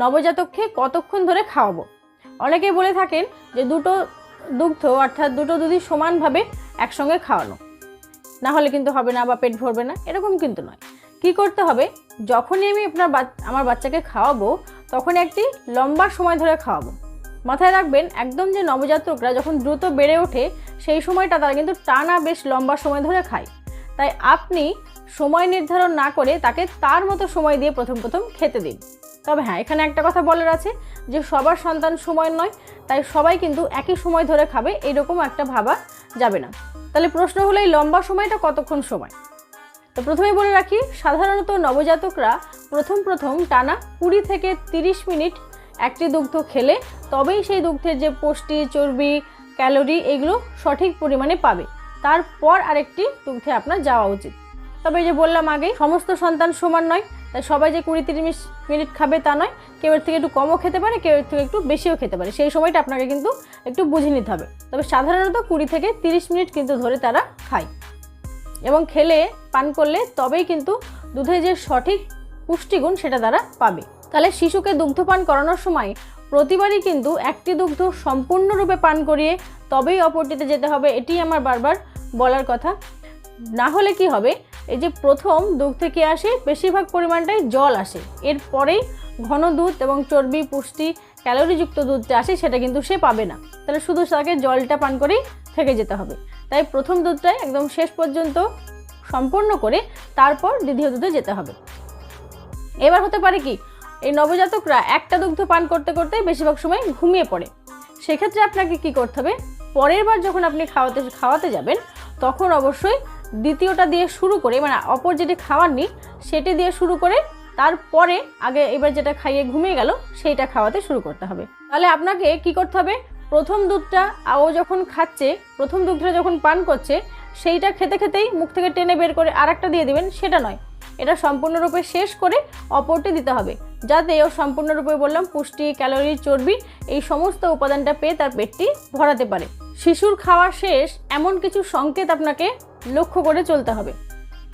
নবজাতককে কতক্ষণ ধরে খাওয়াবো? অনেকে বলে থাকেন যে দুটো দুগ্ধ অর্থাৎ দুটো দুধই সমানভাবে একসঙ্গে খাওয়ানো। না হলে কিন্তু হবে না বা পেট ভরবে না, এরকম কিন্তু নয়। কি করতে হবে? যখনই আমি আপনার আমার বাচ্চাকে খাওয়াবো তখন একটি লম্বা সময় ধরে খাওয়াবো। মাথায় রাখবেন, একদম যে নবজাতকরা যখন দ্রুত বেড়ে ওঠে, সেই সময়টা তারা কিন্তু টানা বেশ লম্বা সময় ধরে খায়। তাই আপনি সময় নির্ধারণ না করে তাকে তার মতো সময় দিয়ে প্রথম প্রথম খেতে দিন। তবে হ্যাঁ এখানে একটা কথা বলার আছে যে সবার সন্তান সময় নয়, তাই সবাই কিন্তু একই সময় ধরে খাবে, এরকম একটা ভাবা যাবে না। তাহলে প্রশ্ন হলো এই লম্বা সময়টা কতক্ষণ সময়? তো প্রথমেই বলে রাখি, সাধারণত নবজাতকরা প্রথম প্রথম টানা কুড়ি থেকে তিরিশ মিনিট একটি দুগ্ধ খেলে, তবেই সেই দুগ্ধের যে পুষ্টি, চর্বি, ক্যালোরি এগুলো সঠিক পরিমাণে পাবে। তারপর আরেকটি দুগ্ধে আপনার যাওয়া উচিত। তবে এই যে বললাম আগেই সমস্ত সন্তান সমান নয় সবাই যে কুড়ি তিরিশ মিনিট খাবে তা নয়, কেউ এর থেকে একটু কমও খেতে পারে, কেউ এর থেকে একটু বেশিও খেতে পারে। সেই সময়টা আপনাকে কিন্তু একটু বুঝে নিতে হবে। তবে সাধারণত কুড়ি থেকে তিরিশ মিনিট কিন্তু ধরে তারা খায়। এবং খেলে, পান করলে তবেই কিন্তু দুধের যে সঠিক পুষ্টিগুণ সেটা তারা পাবে। তাহলে শিশুকে দুগ্ধপান করানোর সময় প্রতিবারই কিন্তু একটি দুগ্ধ সম্পূর্ণরূপে পান করিয়ে তবেই অপরটিতে যেতে হবে, এটি আমার বারবার বলার কথা। না হলে কি হবে? এই যে প্রথম দুধ থেকে আসে, বেশিরভাগ পরিমাণটাই জল আসে। এরপরেই ঘন দুধ এবং চর্বি, পুষ্টি, ক্যালোরিযুক্ত দুধটা আসে, সেটা কিন্তু সে পাবে না। তাহলে শুধু তাকে জলটা পান করেই থেকে যেতে হবে। তাই প্রথম দুধটাই একদম শেষ পর্যন্ত সম্পূর্ণ করে তারপর দ্বিতীয় দুধে যেতে হবে। এবার হতে পারে কি, এই নবজাতকরা একটা দুগ্ধ পান করতে করতে বেশিরভাগ সময় ঘুমিয়ে পড়ে। সেক্ষেত্রে আপনাকে কি করতে হবে, পরের বার যখন আপনি খাওয়াতে খাওয়াতে যাবেন, তখন অবশ্যই দ্বিতীয়টা দিয়ে শুরু করে মানে অপর যেটি খাওয়াননি সেটি দিয়ে শুরু করে তারপরে আগে এবার যেটা খাইয়ে ঘুমিয়ে গেল, সেইটা খাওয়াতে শুরু করতে হবে। তাহলে আপনাকে কি করতে হবে? প্রথম দুধটা ও যখন খাচ্ছে, প্রথম দুধটা যখন পান করছে, সেইটা খেতে খেতেই মুখ থেকে টেনে বের করে আর একটা দিয়ে দেবেন, সেটা নয়। এটা সম্পূর্ণরূপে শেষ করে অপরটি দিতে হবে, যাতে ও সম্পূর্ণরূপে বললাম পুষ্টি, ক্যালোরি, চর্বি, এই সমস্ত উপাদানটা পেয়ে তার পেটটি ভরাতে পারে। শিশুর খাওয়া শেষ, এমন কিছু সংকেত আপনাকে লক্ষ্য করে চলতে হবে।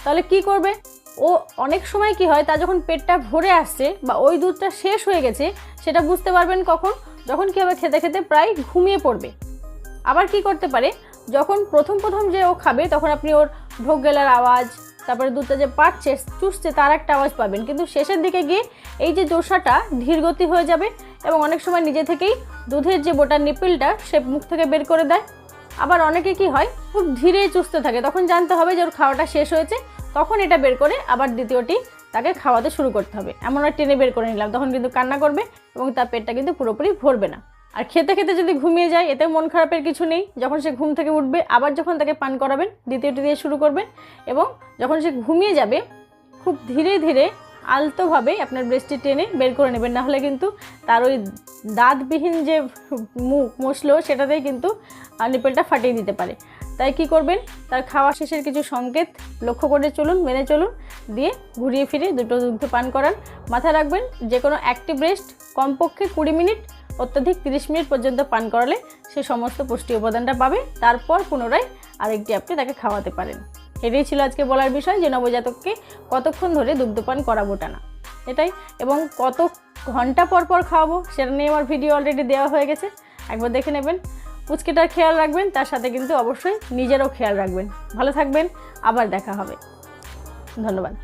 তাহলে কি করবে? ও অনেক সময় কি হয় তার যখন পেটটা ভরে আসছে বা ওই দুধটা শেষ হয়ে গেছে, সেটা বুঝতে পারবেন কখন? যখন কী হবে, খেতে খেতে প্রায় ঘুমিয়ে পড়বে। আবার কি করতে পারে? যখন প্রথম প্রথম যে ও খাবে, তখন আপনি ওর ঢোক গেলার আওয়াজ, তারপরে দুধটা যে পাচ্ছে চুষছে, তার একটা আওয়াজ পাবেন। কিন্তু শেষের দিকে গিয়ে এই যে দোসাটা ধীরগতি হয়ে যাবে এবং অনেক সময় নিজে থেকেই দুধের যে বোটার নিপিলটা, সে মুখ থেকে বের করে দেয়। আবার অনেকে কি হয়, খুব ধীরে চুষতে থাকে। তখন জানতে হবে যে ওর খাওয়াটা শেষ হয়েছে, তখন এটা বের করে আবার দ্বিতীয়টি তাকে খাওয়াতে শুরু করতে হবে। এমন আর টেনে বের করে নিলাম, তখন কিন্তু কান্না করবে এবং তার পেটটা কিন্তু পুরোপুরি ভরবে না। আর খেতে খেতে যদি ঘুমিয়ে যায়, এতে মন খারাপের কিছু নেই। যখন সে ঘুম থেকে উঠবে, আবার যখন তাকে পান করাবেন, দ্বিতীয়টি দিয়ে শুরু করবেন এবং যখন সে ঘুমিয়ে যাবে, খুব ধীরে ধীরে আলতোভাবে আপনার ব্রেস্টটি টেনে বের করে নেবেন। না হলে কিন্তু তার ওই দাঁতবিহীন যে মুখ মশলো সেটাতেই কিন্তু নিপেলটা ফাটিয়ে দিতে পারে। তাই কি করবেন? তার খাওয়া শেষের কিছু সংকেত লক্ষ্য করে চলুন, মেনে চলুন, দিয়ে ঘুরিয়ে ফিরে দুটো দুগ্ধ পান করান। মাথায় রাখবেন যে কোনো অ্যাক্টিভ রেস্ট কমপক্ষে কুড়ি মিনিট, অত্যধিক তিরিশ মিনিট পর্যন্ত পান করালে সে সমস্ত পুষ্টি উপাদানটা পাবে। তারপর পুনরায় আরেকটি আপনি তাকে খাওয়াতে পারেন। এটাই ছিল আজকে বলার বিষয় যে নবজাতককে কতক্ষণ ধরে দুগ্ধপান করাবোটা না। এটাই। এবং কত ঘণ্টা পর পর খাওয়াবো, সেটা নিয়ে আমার ভিডিও অলরেডি দেওয়া হয়ে গেছে। একবার দেখে নেবেন। পুচকেটার খেয়াল রাখবেন, তার সাথে কিন্তু অবশ্যই নিজেরও খেয়াল রাখবেন। ভালো থাকবেন, আবার দেখা হবে। ধন্যবাদ।